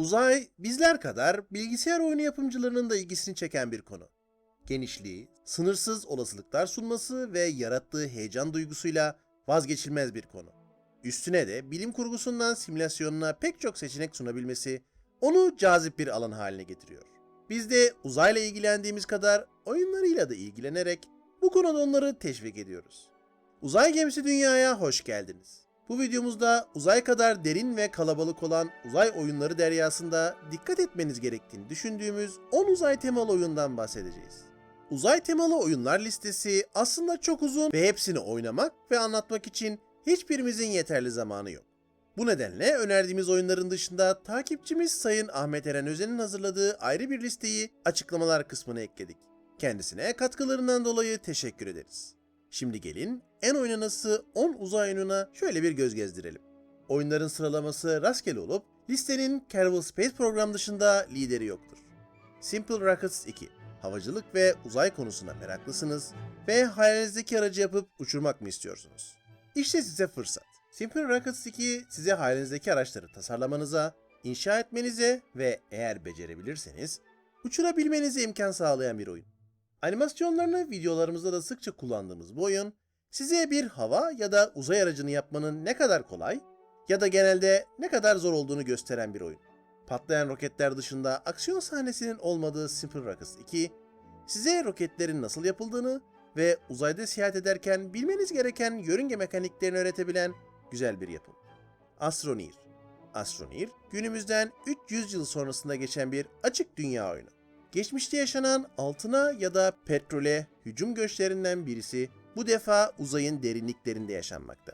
Uzay bizler kadar bilgisayar oyunu yapımcılarının da ilgisini çeken bir konu. Genişliği, sınırsız olasılıklar sunması ve yarattığı heyecan duygusuyla vazgeçilmez bir konu. Üstüne de bilim kurgusundan simülasyonuna pek çok seçenek sunabilmesi onu cazip bir alan haline getiriyor. Biz de uzayla ilgilendiğimiz kadar oyunlarıyla da ilgilenerek bu konuda onları teşvik ediyoruz. Uzay gemisi dünyaya hoş geldiniz. Bu videomuzda uzay kadar derin ve kalabalık olan uzay oyunları deryasında dikkat etmeniz gerektiğini düşündüğümüz 10 uzay temalı oyundan bahsedeceğiz. Uzay temalı oyunlar listesi aslında çok uzun ve hepsini oynamak ve anlatmak için hiçbirimizin yeterli zamanı yok. Bu nedenle önerdiğimiz oyunların dışında takipçimiz Sayın Ahmet Eren Özen'in hazırladığı ayrı bir listeyi açıklamalar kısmına ekledik. Kendisine katkılarından dolayı teşekkür ederiz. Şimdi gelin en oynanası 10 uzay oyununa şöyle bir göz gezdirelim. Oyunların sıralaması rastgele olup listenin Kerbal Space Program dışında lideri yoktur. Simple Rockets 2 Havacılık ve uzay konusuna meraklısınız ve hayalinizdeki aracı yapıp uçurmak mı istiyorsunuz? İşte size fırsat. Simple Rockets 2 size hayalinizdeki araçları tasarlamanıza, inşa etmenize ve eğer becerebilirseniz uçurabilmenize imkan sağlayan bir oyun. Animasyonlarını videolarımızda da sıkça kullandığımız bu oyun, size bir hava ya da uzay aracını yapmanın ne kadar kolay ya da genelde ne kadar zor olduğunu gösteren bir oyun. Patlayan roketler dışında aksiyon sahnesinin olmadığı Simple Rockets 2, size roketlerin nasıl yapıldığını ve uzayda seyahat ederken bilmeniz gereken yörünge mekaniklerini öğretebilen güzel bir yapım. Astroneer Astroneer, günümüzden 300 yıl sonrasında geçen bir açık dünya oyunu. Geçmişte yaşanan altına ya da petrole hücum göçlerinden birisi bu defa uzayın derinliklerinde yaşanmakta.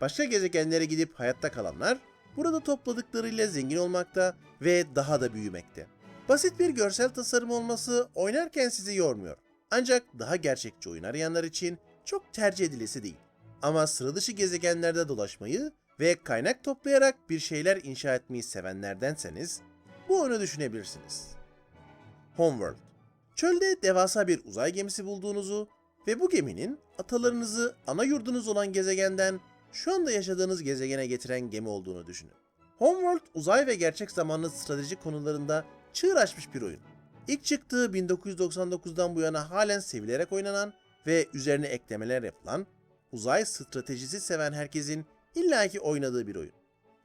Başka gezegenlere gidip hayatta kalanlar burada topladıklarıyla zengin olmakta ve daha da büyümekte. Basit bir görsel tasarım olması oynarken sizi yormuyor. Ancak daha gerçekçi oyun arayanlar için çok tercih edilesi değil. Ama sıra dışı gezegenlerde dolaşmayı ve kaynak toplayarak bir şeyler inşa etmeyi sevenlerdenseniz bu oyunu düşünebilirsiniz. Homeworld. Çölde devasa bir uzay gemisi bulduğunuzu ve bu geminin atalarınızı ana yurdunuz olan gezegenden şu anda yaşadığınız gezegene getiren gemi olduğunu düşünün. Homeworld uzay ve gerçek zamanlı strateji konularında çığır açmış bir oyun. İlk çıktığı 1999'dan bu yana halen sevilerek oynanan ve üzerine eklemeler yapılan, uzay stratejisi seven herkesin illaki oynadığı bir oyun.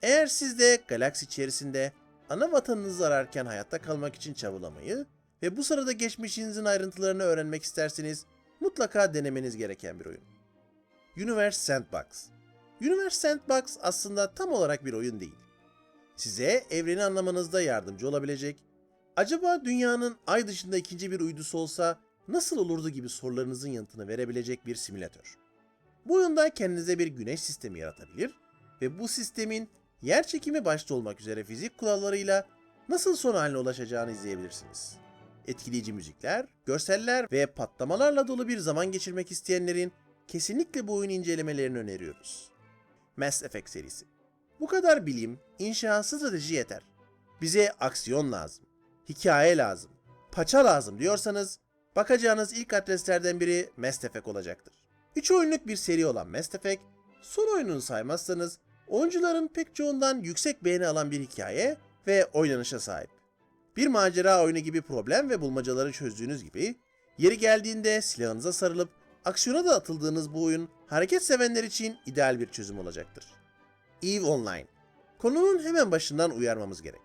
Eğer siz de galaksi içerisinde ana vatanınızı ararken hayatta kalmak için çabalamayı ve bu sırada geçmişinizin ayrıntılarını öğrenmek isterseniz mutlaka denemeniz gereken bir oyun. Universe Sandbox Universe Sandbox aslında tam olarak bir oyun değil. Size evreni anlamanızda yardımcı olabilecek, acaba dünyanın ay dışında ikinci bir uydusu olsa nasıl olurdu gibi sorularınızın yanıtını verebilecek bir simülatör. Bu oyunda kendinize bir güneş sistemi yaratabilir ve bu sistemin yer çekimi başta olmak üzere fizik kurallarıyla nasıl son haline ulaşacağını izleyebilirsiniz. Etkileyici müzikler, görseller ve patlamalarla dolu bir zaman geçirmek isteyenlerin kesinlikle bu oyunu incelemelerini öneriyoruz. Mass Effect serisi. Bu kadar bilim, inşa, strateji yeter. Bize aksiyon lazım, hikaye lazım, paça lazım diyorsanız bakacağınız ilk adreslerden biri Mass Effect olacaktır. 3 oyunluk bir seri olan Mass Effect, son oyununu saymazsanız oyuncuların pek çoğundan yüksek beğeni alan bir hikaye ve oynanışa sahip. Bir macera oyunu gibi problem ve bulmacaları çözdüğünüz gibi, yeri geldiğinde silahınıza sarılıp aksiyona da atıldığınız bu oyun hareket sevenler için ideal bir çözüm olacaktır. EVE Online Konunun hemen başından uyarmamız gerek.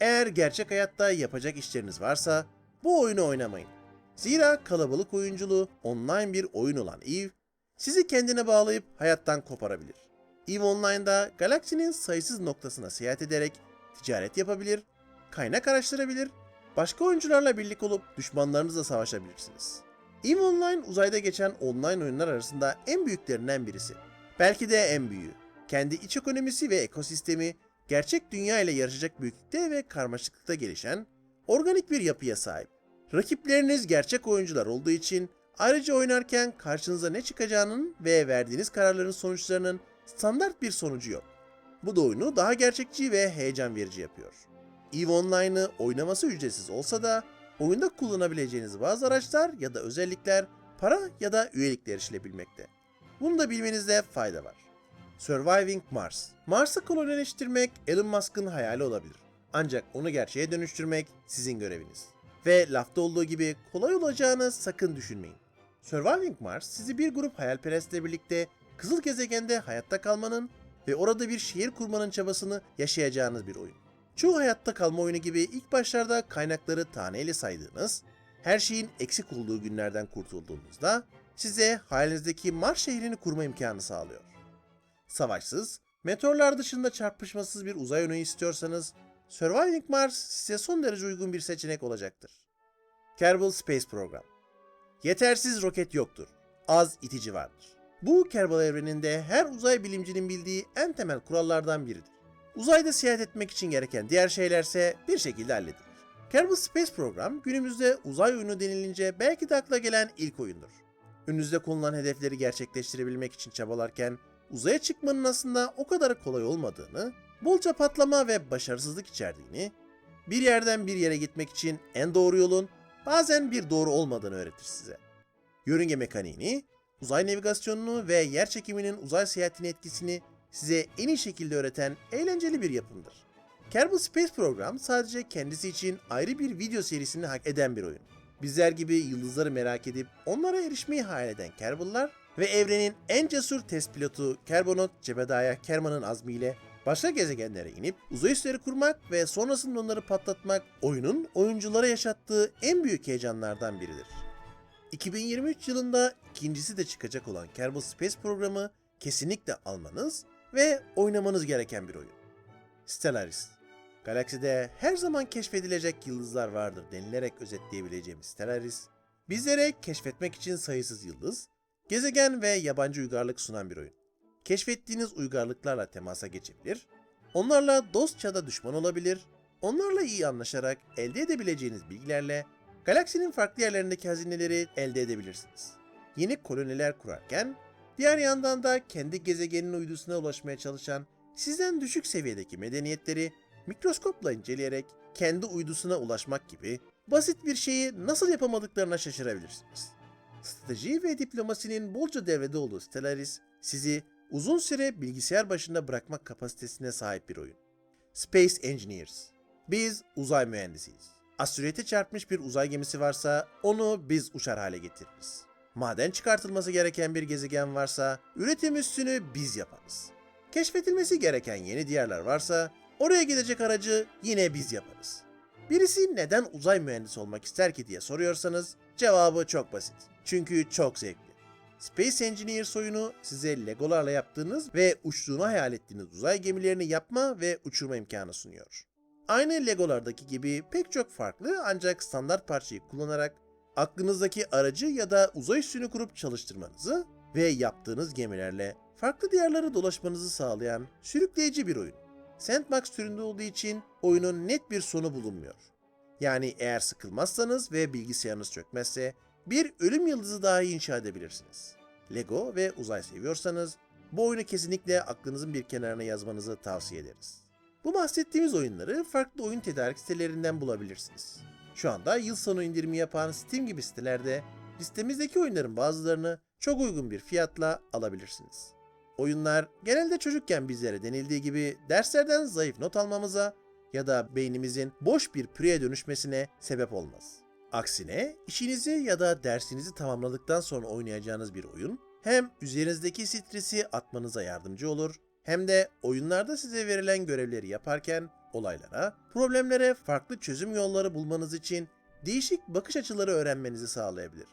Eğer gerçek hayatta yapacak işleriniz varsa bu oyunu oynamayın. Zira kalabalık oyunculuğu online bir oyun olan EVE sizi kendine bağlayıp hayattan koparabilir. EVE Online'da galaksinin sayısız noktasına seyahat ederek ticaret yapabilir, kaynak araştırabilir, başka oyuncularla birlik olup düşmanlarınızla savaşabilirsiniz. EVE Online uzayda geçen online oyunlar arasında en büyüklerinden birisi. Belki de en büyüğü. Kendi iç ekonomisi ve ekosistemi gerçek dünya ile yarışacak büyüklükte ve karmaşıklıkta gelişen organik bir yapıya sahip. Rakipleriniz gerçek oyuncular olduğu için ayrıca oynarken karşınıza ne çıkacağının ve verdiğiniz kararların sonuçlarının standart bir sonucu yok. Bu da oyunu daha gerçekçi ve heyecan verici yapıyor. EVE Online'ı oynaması ücretsiz olsa da oyunda kullanabileceğiniz bazı araçlar ya da özellikler para ya da üyelikle erişilebilmekte. Bunu da bilmenizde fayda var. Surviving Mars Mars'ı kolonileştirmek Elon Musk'ın hayali olabilir. Ancak onu gerçeğe dönüştürmek sizin göreviniz. Ve lafta olduğu gibi kolay olacağını sakın düşünmeyin. Surviving Mars sizi bir grup hayalperestle birlikte kızıl gezegende hayatta kalmanın ve orada bir şehir kurmanın çabasını yaşayacağınız bir oyun. Çoğu hayatta kalma oyunu gibi ilk başlarda kaynakları taneyle saydığınız, her şeyin eksik olduğu günlerden kurtulduğunuzda size hayalinizdeki Mars şehrini kurma imkanı sağlıyor. Savaşsız, meteorlar dışında çarpışmasız bir uzay oyunu istiyorsanız Surviving Mars size son derece uygun bir seçenek olacaktır. Kerbal Space Program Yetersiz roket yoktur. Az itici vardır. Bu Kerbal evreninde her uzay bilimcinin bildiği en temel kurallardan biridir. Uzayda seyahat etmek için gereken diğer şeylerse bir şekilde halledilir. Kerbal Space Program günümüzde uzay oyunu denilince belki de akla gelen ilk oyundur. Önünüzde konulan hedefleri gerçekleştirebilmek için çabalarken uzaya çıkmanın aslında o kadar kolay olmadığını, bolca patlama ve başarısızlık içerdiğini, bir yerden bir yere gitmek için en doğru yolun bazen bir doğru olmadığını öğretir size. Yörünge mekaniğini, uzay navigasyonunu ve yer çekiminin uzay seyahatine etkisini size en iyi şekilde öğreten eğlenceli bir yapımdır. Kerbal Space Program sadece kendisi için ayrı bir video serisini hak eden bir oyun. Bizler gibi yıldızları merak edip onlara erişmeyi hayal eden Kerbal'lar ve evrenin en cesur test pilotu Kerbonot Cebedaya Kerman'ın azmiyle başka gezegenlere inip uzay üsleri kurmak ve sonrasında onları patlatmak oyunun oyunculara yaşattığı en büyük heyecanlardan biridir. 2023 yılında ikincisi de çıkacak olan Kerbal Space programı kesinlikle almanız ve oynamanız gereken bir oyun. Stellaris Galakside her zaman keşfedilecek yıldızlar vardır denilerek özetleyebileceğimiz Stellaris, bizlere keşfetmek için sayısız yıldız, gezegen ve yabancı uygarlık sunan bir oyun. Keşfettiğiniz uygarlıklarla temasa geçebilir, onlarla dostça da düşman olabilir, onlarla iyi anlaşarak elde edebileceğiniz bilgilerle galaksinin farklı yerlerindeki hazineleri elde edebilirsiniz. Yeni koloniler kurarken, diğer yandan da kendi gezegeninin uydusuna ulaşmaya çalışan sizden düşük seviyedeki medeniyetleri mikroskopla inceleyerek kendi uydusuna ulaşmak gibi basit bir şeyi nasıl yapamadıklarına şaşırabilirsiniz. Strateji ve diplomasinin bolca devrede olduğu Stellaris sizi uzun süre bilgisayar başında bırakmak kapasitesine sahip bir oyun. Space Engineers Biz uzay mühendisiyiz. Asteroide çarpmış bir uzay gemisi varsa onu biz uçar hale getiririz. Maden çıkartılması gereken bir gezegen varsa üretim üstünü biz yaparız. Keşfedilmesi gereken yeni diyarlar varsa oraya gidecek aracı yine biz yaparız. Birisi neden uzay mühendisi olmak ister ki diye soruyorsanız cevabı çok basit. Çünkü çok zevkli. Space Engineers oyunu size legolarla yaptığınız ve uçtuğunu hayal ettiğiniz uzay gemilerini yapma ve uçurma imkanı sunuyor. Aynı legolardaki gibi pek çok farklı ancak standart parçayı kullanarak aklınızdaki aracı ya da uzay üssünü kurup çalıştırmanızı ve yaptığınız gemilerle farklı diyarları dolaşmanızı sağlayan sürükleyici bir oyun. Sandbox türünde olduğu için oyunun net bir sonu bulunmuyor. Yani eğer sıkılmazsanız ve bilgisayarınız çökmezse bir ölüm yıldızı daha inşa edebilirsiniz. Lego ve uzay seviyorsanız bu oyunu kesinlikle aklınızın bir kenarına yazmanızı tavsiye ederiz. Bu bahsettiğimiz oyunları farklı oyun tedarik sitelerinden bulabilirsiniz. Şu anda yıl sonu indirimi yapan Steam gibi sitelerde listemizdeki oyunların bazılarını çok uygun bir fiyatla alabilirsiniz. Oyunlar genelde çocukken bizlere denildiği gibi derslerden zayıf not almamıza ya da beynimizin boş bir püreye dönüşmesine sebep olmaz. Aksine işinizi ya da dersinizi tamamladıktan sonra oynayacağınız bir oyun hem üzerinizdeki stresi atmanıza yardımcı olur hem de oyunlarda size verilen görevleri yaparken olaylara, problemlere farklı çözüm yolları bulmanız için değişik bakış açıları öğrenmenizi sağlayabilir.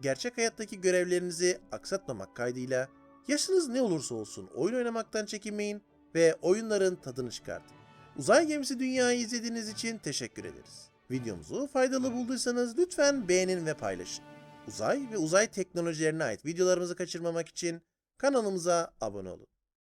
Gerçek hayattaki görevlerinizi aksatmamak kaydıyla yaşınız ne olursa olsun oyun oynamaktan çekinmeyin ve oyunların tadını çıkartın. Uzay Gemisi Dünya'yı izlediğiniz için teşekkür ederiz. Videomuzu faydalı bulduysanız lütfen beğenin ve paylaşın. Uzay ve uzay teknolojilerine ait videolarımızı kaçırmamak için kanalımıza abone olun.